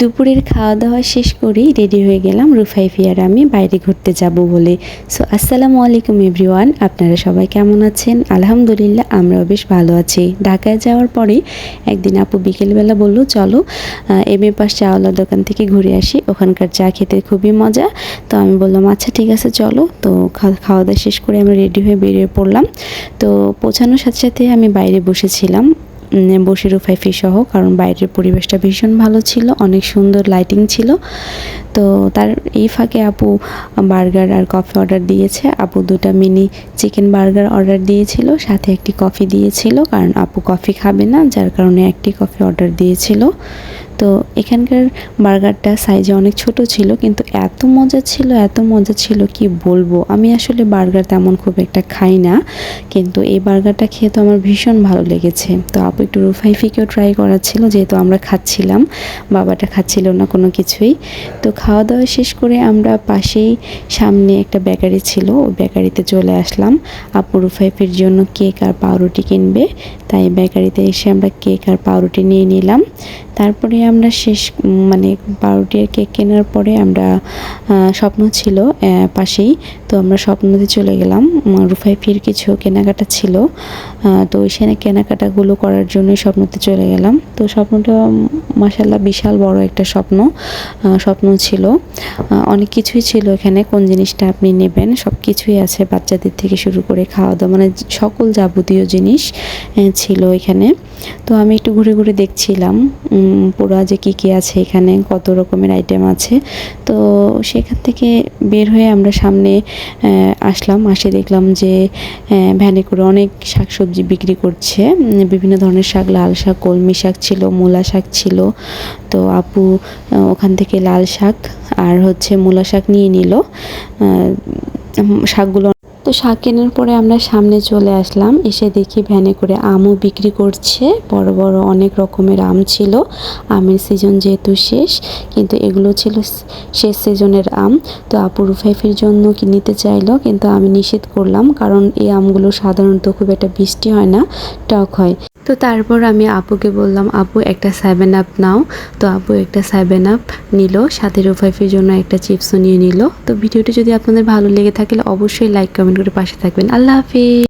দুপুরের খাওয়া দাওয়া শেষ করেই রেডি হয়ে গেলাম রুফাই আর আমি বাইরে ঘুরতে যাব বলে। সো আসসালামু আলাইকুম এভরিওয়ান, আপনারা সবাই কেমন আছেন? আলহামদুলিল্লাহ, আমরাও বেশ ভালো আছি। ঢাকায় যাওয়ার পরে একদিন আপু বিকেলবেলা বলল, চলো এম এ পাশ চাওয়ালার দোকান থেকে ঘুরে আসি। ওখানকার চা খেতে খুবই মজা। তো আমি বললাম আচ্ছা ঠিক আছে, চলো। তো খাওয়া দাওয়া শেষ করে আমরা রেডি হয়ে বেরিয়ে পড়লাম। তো পৌঁছানোর সাথে সাথে আমি বাইরে বসেছিলাম। উম, ফাইফি সহ কারণ বাইরের পরিবেশটা ভীষণ ভালো ছিল অনেক সুন্দর লাইটিং ছিল। তো তার এই ফাঁকে আপু বার্গার আর কফি অর্ডার দিয়েছে। আপু দুটা মিনি চিকেন বার্গার অর্ডার দিয়েছিল সাথে একটি কফি দিয়েছিল কারণ আপু কফি খাবে না যার কারণে একটি কফি অর্ডার দিয়েছিল। তো এখানকার বার্গারটা সাইজে অনেক ছোট ছিল, কিন্তু এত মজা ছিল, এত মজা ছিল, কি বলব? আমি আসলে বার্গার তেমন খুব একটা খাই না, কিন্তু এই বার্গারটা খেয়ে তো আমার ভীষণ ভালো লেগেছে। তো আপু একটু রুফাইফিকেও ট্রাই করার ছিল, যেহেতু আমরা খাচ্ছিলাম, বাবাটা খাচ্ছিল না কোনো কিছুই। তো খাওয়া দাওয়া শেষ করে আমরা পাশেই সামনে একটা বেকারি ছিল, ওই বেকারিতে চলে আসলাম। আপু রুফাইফের জন্য কেক আর পাউরুটি কিনবে, তাই বেকারিতে এসে আমরা কেক আর পাউরুটি নিয়ে নিলাম। তারপরে আমরা শেষ মানে পাউরুটি আর কেক কেনার পরে আমরা স্বপ্ন ছিল পাশেই। তো আমরা স্বপ্নতে চলে গেলাম। উম, রুফাইফির কিছু কেনাকাটা ছিল। তো ওইখানে কেনাকাটাগুলো করার জন্য স্বপ্নতে চলে গেলাম। তো স্বপ্নটা মাসাল্লাহ বিশাল বড় একটা স্বপ্ন স্বপ্ন ছিল। অনেক কিছুই ছিল এখানে কোন জিনিসটা আপনি নেবেন সব কিছুই আছে বাচ্চাদের থেকে শুরু করে খাওয়া দাওয়া মানে সকল যাবতীয় জিনিস ছিল এখানে। তো আমি একটু ঘুরে ঘুরে দেখছিলাম উম, পুরা যে কী কী আছে এখানে, কত রকমের আইটেম আছে। তো সেখান থেকে বের হয়ে আমরা সামনে আসলাম, আসে দেখলাম যে ভ্যানে করে অনেক শাকসবজি বিক্রি করছে। বিভিন্ন ধরনের শাক, লাল শাক, কলমি শাক ছিল, মূলা শাক ছিল। তো আপু ওখান থেকে লাল শাক আর হচ্ছে মূলা শাক নিয়ে নিল। শাকগুলো তো শাক কেনার পরে আমরা সামনে চলে আসলাম। এসে দেখি ভ্যানে করে আমও বিক্রি করছে। বড় বড় অনেক রকমের আম ছিল। আমের সিজন যেহেতু শেষ, কিন্তু এগুলো ছিল শেষ সিজনের আম। তো আপু রুফাইফের জন্য কি নিতে চাইলো, কিন্তু আমি নিষেধ করলাম। কারণ এই আমগুলো সাধারণত খুব একটা বৃষ্টি হয় না, টক হয়। তো তারপর আমি আপুকে বললাম, আপু, একটা সেভেন আপ নাও। তো আপু একটা সেভেন আপ নিল, সাথে রোফাইফের জন্য একটা চিপসও নিয়ে নিল। তো ভিডিওটি যদি আপনাদের ভালো লেগে থাকে, অবশ্যই লাইক কমেন্ট করে পাশে থাকবেন। আল্লাহ হাফিজ!